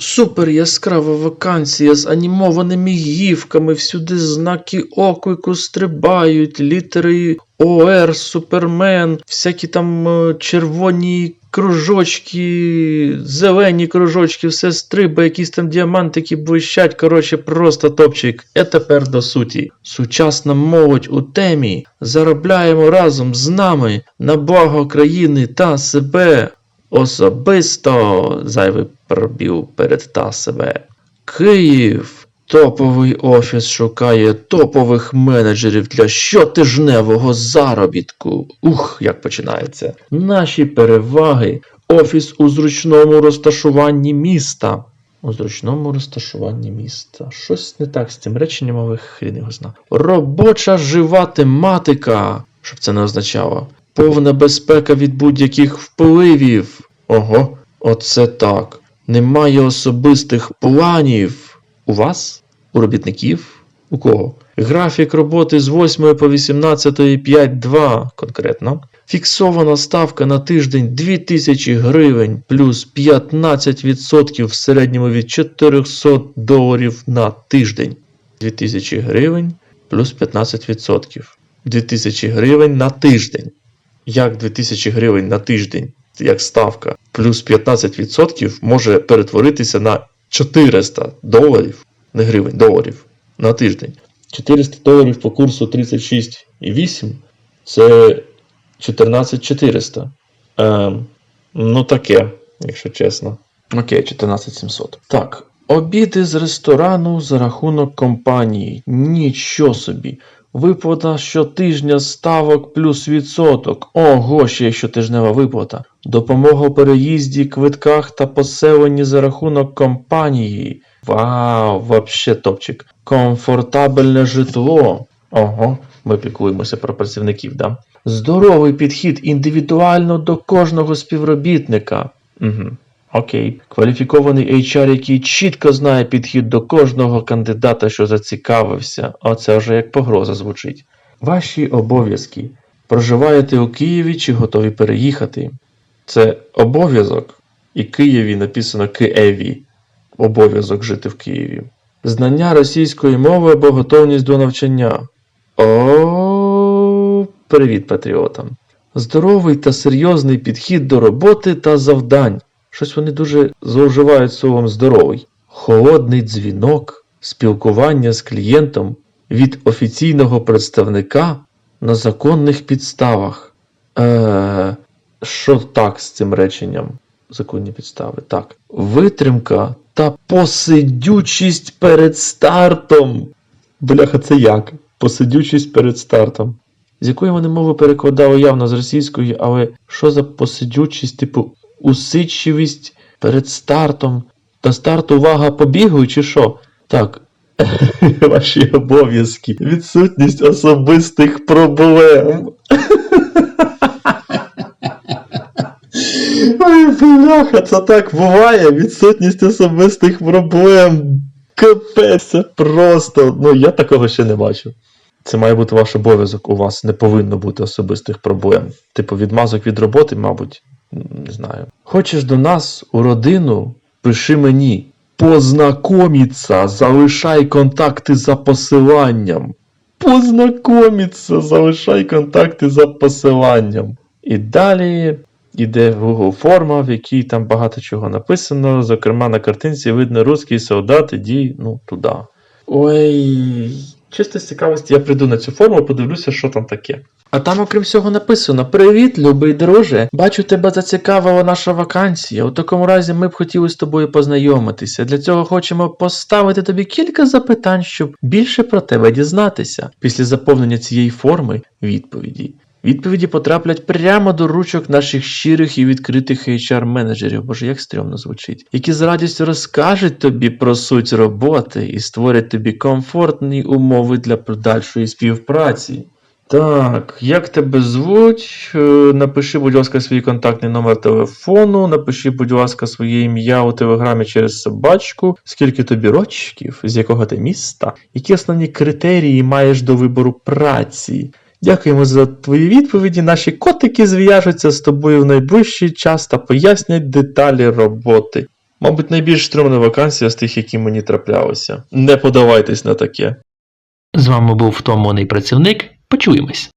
Супер яскрава вакансія з анімованими гівками, всюди знаки оклику стрибають, літери ОР, Супермен, всякі там е, червоні кружочки, зелені кружочки, все стрибає, якісь там діамантики блищать. Коротше, просто топчик. І тепер до суті. Сучасна молодь у темі. Заробляємо разом з нами на благо країни та себе. Особисто зайвий пробіл перед та себе. Київ. Топовий офіс шукає топових менеджерів для щотижневого заробітку. Ух, як починається. Наші переваги. Офіс у зручному розташуванні міста. У зручному розташуванні міста. Щось не так з цим реченням, але хрін його зна. Робоча жива тематика. Щоб це не означало. Повна безпека від будь-яких впливів. Ого, оце так. Немає особистих планів. У вас? У робітників? У кого? Графік роботи з 8 по 18 5-2 конкретно. Фіксована ставка на тиждень 2000 гривень плюс 15% в середньому від 400 доларів на тиждень. 2000 гривень плюс 15%. 2000 гривень на тиждень. Як 2000 гривень на тиждень, як ставка, плюс 15% може перетворитися на 400 доларів, не гривень, доларів на тиждень. 400 доларів по курсу 36,8 це 14400. Ем, ну таке, якщо чесно. Окей, 14700. Так. Обіди з ресторану за рахунок компанії. Нічого собі. Виплата щотижня ставок плюс відсоток. Ого, ще щотижнева виплата. Допомога у переїзді, квитках та поселенні за рахунок компанії. Вау, вообще топчик. Комфортабельне житло. Ого, ми піклуємося про працівників, да? Здоровий підхід індивідуально до кожного співробітника. Угу. Окей. Кваліфікований HR, який чітко знає підхід до кожного кандидата, що зацікавився. Оце вже як погроза звучить. Ваші обов'язки. Проживаєте у Києві чи готові переїхати? Це обов'язок. І Києві написано Києві. Обов'язок жити в Києві. Знання російської мови або готовність до навчання. О, привіт, патріотам. Здоровий та серйозний підхід до роботи та завдань. Щось вони дуже зловживають словом здоровий. Холодний дзвінок, спілкування з клієнтом від офіційного представника на законних підставах. Е, що так з цим реченням? Законні підстави. Так. Витримка та посидючість перед стартом. Бляха, це як? Посидючість перед стартом. З якої вони мови перекладали явно з російської, але що за посидючість, типу, усидчивість перед стартом? Та старт увага побігу чи що? Так. Ваші обов'язки. Відсутність особистих проблем. Ой, бляха, це так буває. Відсутність особистих проблем. Капець, просто. Ну, я такого ще не бачив. Це має бути ваш обов'язок. У вас не повинно бути особистих проблем. Типу, відмазок від роботи, мабуть, не знаю. Хочеш до нас у родину? Пиши мені. Познакомиться, залишай контакти за посиланням. Познакомиться, залишай контакти за посиланням. І далі йде Google форма, в якій там багато чого написано. Зокрема, на картинці видно русський солдат, іди, ну, туди. Ой, чисто з цікавості, я прийду на цю форму, подивлюся, що там таке. А там, окрім всього, написано: Привіт, любий друже! Бачу, тебе зацікавила наша вакансія. У такому разі ми б хотіли з тобою познайомитися. Для цього хочемо поставити тобі кілька запитань, щоб більше про тебе дізнатися. Після заповнення цієї форми відповіді. Відповіді потраплять прямо до ручок наших щирих і відкритих HR-менеджерів, боже, як стрьомно звучить, які з радістю розкажуть тобі про суть роботи і створять тобі комфортні умови для подальшої співпраці. Так, як тебе звуть? Е, Напиши, будь ласка, свій контактний номер телефону, напиши, будь ласка, своє ім'я у телеграмі через собачку, скільки тобі рочків, з якого ти міста, які основні критерії маєш до вибору праці. Дякуємо за твої відповіді. Наші котики зв'яжуться з тобою в найближчий час та пояснять деталі роботи. Мабуть, найбільш стрьомна вакансія з тих, які мені траплялися. Не подавайтесь на таке. З вами був втомлений працівник. Почуємось.